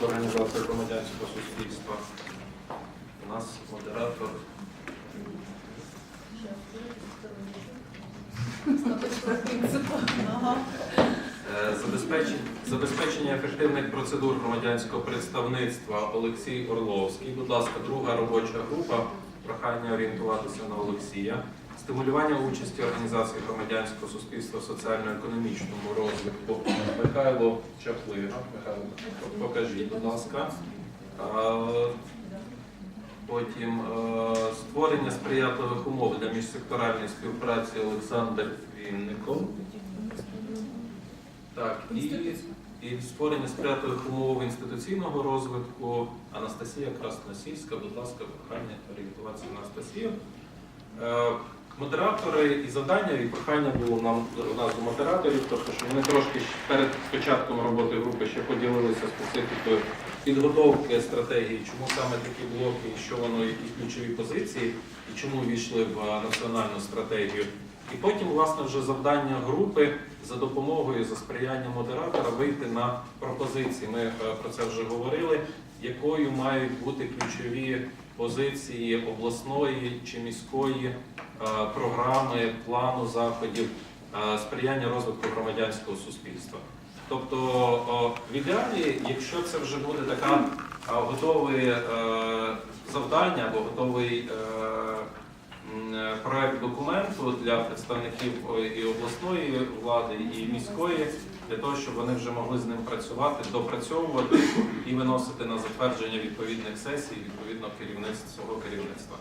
громадську організацію громадянського суспільства. У нас модератор. Е, забезпечення ефективних процедур громадянського представництва Олексій Орловський. Будь ласка, друга робоча група. Прохання орієнтуватися на Олексія. Стимулювання участі організації громадянського суспільства соціально-економічному розвитку. Михайло Чаплига. Михайло, покажіть, будь ласка. Е, Потім е, створення сприятливих умов для міжсекторальної співпраці Олександр Вінников. Так, і, і створення сприятливих умов інституційного розвитку Анастасія Красносільська. Будь ласка, прохання орієнтуватися на Анастасію. Модератори і завдання, і прохання було нам у нас до модераторів, тобто, що вони трошки перед початком роботи групи ще поділилися специфікою підготовки стратегії, чому саме такі блоки, і що воно, які ключові позиції, і чому війшли в національну стратегію. І потім, власне, вже завдання групи за допомогою, за сприяння модератора вийти на пропозиції. Ми е, про це вже говорили, якою мають бути ключові позиції обласної чи міської е, програми, плану заходів е, сприяння розвитку громадянського суспільства. Тобто, в ідеалі, якщо це вже буде така готове завдання або готовий проект документу для представників і обласної влади, і міської, для того, щоб вони вже могли з ним працювати, допрацьовувати і виносити на затвердження відповідних сесій, відповідно керівництва свого керівництва.